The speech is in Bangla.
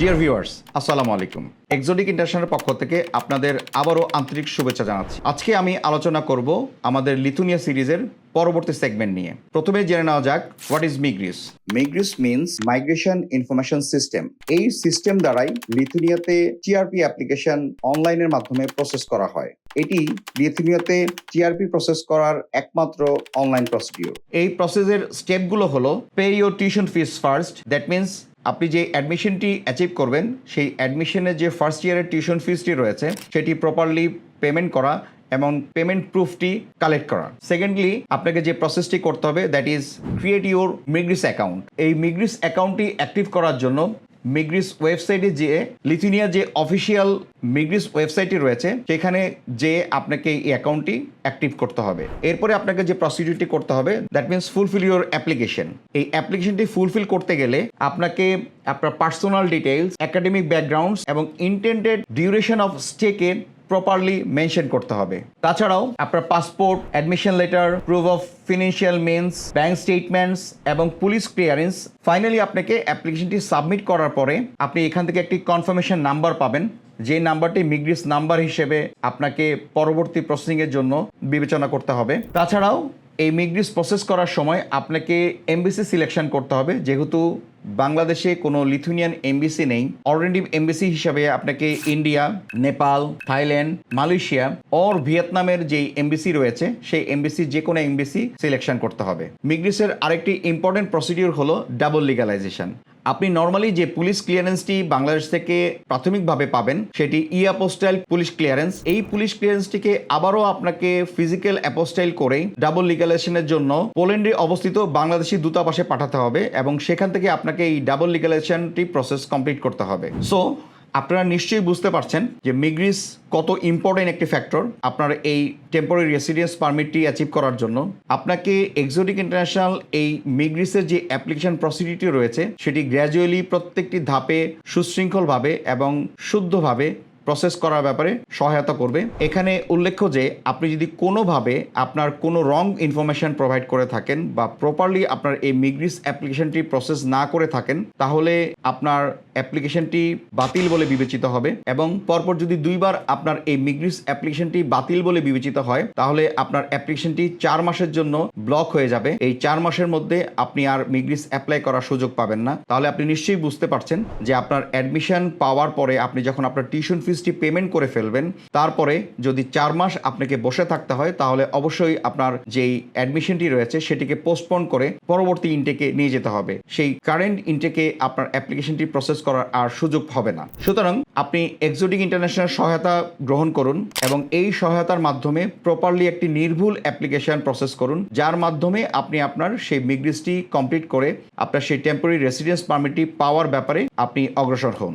ডিয়ার ভিউয়ার্স আসসালামু আলাইকুম। এক্সোটিক ইন্টারন্যাশনাল পক্ষ থেকে আপনাদের আবারও আন্তরিক শুভেচ্ছা জানাচ্ছি। আজকে আমি আলোচনা করব আমাদের লিথুনিয়া সিরিজের পরবর্তী সেগমেন্ট নিয়ে। প্রথমে জেনে নেওয়া যাক what is MIGRIS MIGRIS means migration information system এই সিস্টেম দ্বারাই লিথুনিয়াতে টিআরপি অ্যাপ্লিকেশন অনলাইনের মাধ্যমে প্রসেস করা হয়। এটি লিথুনিয়াতে টিআরপি প্রসেস করার একমাত্র অনলাইন প্রসিডিওর এই প্রসেসের স্টেপগুলো হলো pay your tuition fees first that means আপনি যে অ্যাডমিশনটি অ্যাচিভ করবেন, সেই অ্যাডমিশনের যে ফার্স্ট ইয়ারের টিউশন ফিজটি রয়েছে, সেটি প্রপারলি পেমেন্ট করা এবং পেমেন্ট প্রুফটি কালেক্ট করা। সেকেন্ডলি আপনাকে যে প্রসেসটি করতে হবে that is create your MIGRIS account এই মিগ্রিস অ্যাকাউন্টটি অ্যাক্টিভ করার জন্য মিগ্রিস ওয়েবসাইটে যেয়ে, লিথুনিয়া যে অফিসিয়াল মিগ্রিস ওয়েবসাইটে রয়েছে, সেখানে যে আপনাকে এই অ্যাকাউন্টটি অ্যাক্টিভ করতে হবে। এরপরে আপনাকে যে প্রসিডিউরটি করতে হবে that means fulfil your application এই অ্যাপ্লিকেশনটি ফুলফিল করতে গেলে আপনাকে আপনার পার্সোনাল ডিটেলস একাডেমিক ব্যাকগ্রাউন্ডস এবং ইন্টেন্টেড ডিউরেশন অফ স্টেকে প্রপারলি মেনশন করতে হবে। তাছাড়াও, আপনার passport admission letter proof of financial means bank statements এবং পুলিশ ক্লিয়ারেন্স ফাইনালি আপনাকে অ্যাপ্লিকেশনটি সাবমিট করার পরে আপনি এখান থেকে একটি কনফার্মেশন নাম্বার পাবেন। যে নাম্বারটি মিগ্রিস নাম্বার হিসেবে আপনাকে পরবর্তী প্রসেসিংয়ের জন্য বিবেচনা করতে হবে। তাছাড়াও, এই মিগ্রিস প্রসেস করার সময় আপনাকে এমবিসি সিলেকশন করতে হবে, যেহেতু বাংলাদেশে কোনো লিথুনিয়ান এমবিসি নেই। অল্টারনেটিভ এমবিসি হিসাবে আপনাকে India, Nepal, Thailand, Malaysia or ভিয়েতনামের যে এমবিসি রয়েছে, সেই এমবিসি যে কোনো এমবিসি সিলেকশন করতে হবে। মিগ্রিসের আরেকটি ইম্পর্টেন্ট প্রসিডিউর হলো ডাবল লিগালাইজেশন আপনি নর্মালি যে পুলিশ ক্লিয়ারেন্সটি বাংলাদেশ থেকে প্রাথমিকভাবে পাবেন, সেটি ই অ্যাপোস্টাইল পুলিশ ক্লিয়ারেন্স এই পুলিশ ক্লিয়ারেন্সটিকে আবারও আপনাকে ফিজিক্যাল অ্যাপোস্টাইল করে ডাবল লিগালাইজেশনের জন্য পোল্যান্ডে অবস্থিত বাংলাদেশি দূতাবাসে পাঠাতে হবে এবং সেখান থেকে আপনাকে এই ডাবল লিগালাইজেশনটি প্রসেস কমপ্লিট করতে হবে। সো আপনারা নিশ্চয়ই বুঝতে পারছেন যে মিগ্রিস কত ইম্পর্টেন্ট একটি ফ্যাক্টর আপনার এই টেম্পোরারি রেসিডেন্স পারমিটটি অ্যাচিভ করার জন্য। আপনাকে এক্সোটিক ইন্টারন্যাশনাল এই মিগ্রিসের যে অ্যাপ্লিকেশন প্রসিডিউটি রয়েছে, সেটি গ্র্যাজুয়ালি প্রত্যেকটি ধাপে সুশৃঙ্খলভাবে এবং শুদ্ধভাবে প্রসেস করার ব্যাপারে সহায়তা করবে। এখানে উল্লেখ্য যে, আপনি যদি কোনোভাবে আপনার কোনো রং ইনফরমেশন প্রোভাইড করে থাকেন বা প্রপারলি আপনার এই মিগ্রিস অ্যাপ্লিকেশনটি প্রসেস না করে থাকেন, তাহলে আপনার অ্যাপ্লিকেশনটি বাতিল বলে বিবেচিত হবে এবং পরপর যদি দুইবার আপনার এই মিগ্রিস অ্যাপ্লিকেশনটি বাতিল বলে বিবেচিত হয়, তাহলে আপনার অ্যাপ্লিকেশনটি চার মাসের জন্য ব্লক হয়ে যাবে। এই চার মাসের মধ্যে আপনি আর মিগ্রিস অ্যাপ্লাই করার সুযোগ পাবেন না। তাহলে আপনি নিশ্চয়ই বুঝতে পারছেন যে আপনার অ্যাডমিশন পাওয়ার পরে আপনি যখন আপনার টিউশন ফিসটি পেমেন্ট করে ফেলবেন। তারপরে যদি চার মাস আপনাকে বসে থাকতে হয়, তাহলে অবশ্যই আপনার যেই অ্যাডমিশনটি রয়েছে, সেটিকে পোস্টপোন করে পরবর্তী ইনটেকে নিয়ে যেতে হবে। সেই কারেন্ট ইনটেকে আপনার অ্যাপ্লিকেশনটি প্রসেস করার আর সুযোগ হবে না। সুতরাং আপনি এক্সোটিক ইন্টারন্যাশনাল সহায়তা গ্রহণ করুন এবং এই সহায়তার মাধ্যমে প্রপারলি একটি নির্ভুল অ্যাপ্লিকেশন প্রসেস করুন, যার মাধ্যমে আপনি আপনার সেই মিগ্রিসটি কমপ্লিট করে আপনার সেই টেম্পোরারি রেসিডেন্স পারমিটটি পাওয়ার ব্যাপারে আপনি অগ্রসর হন।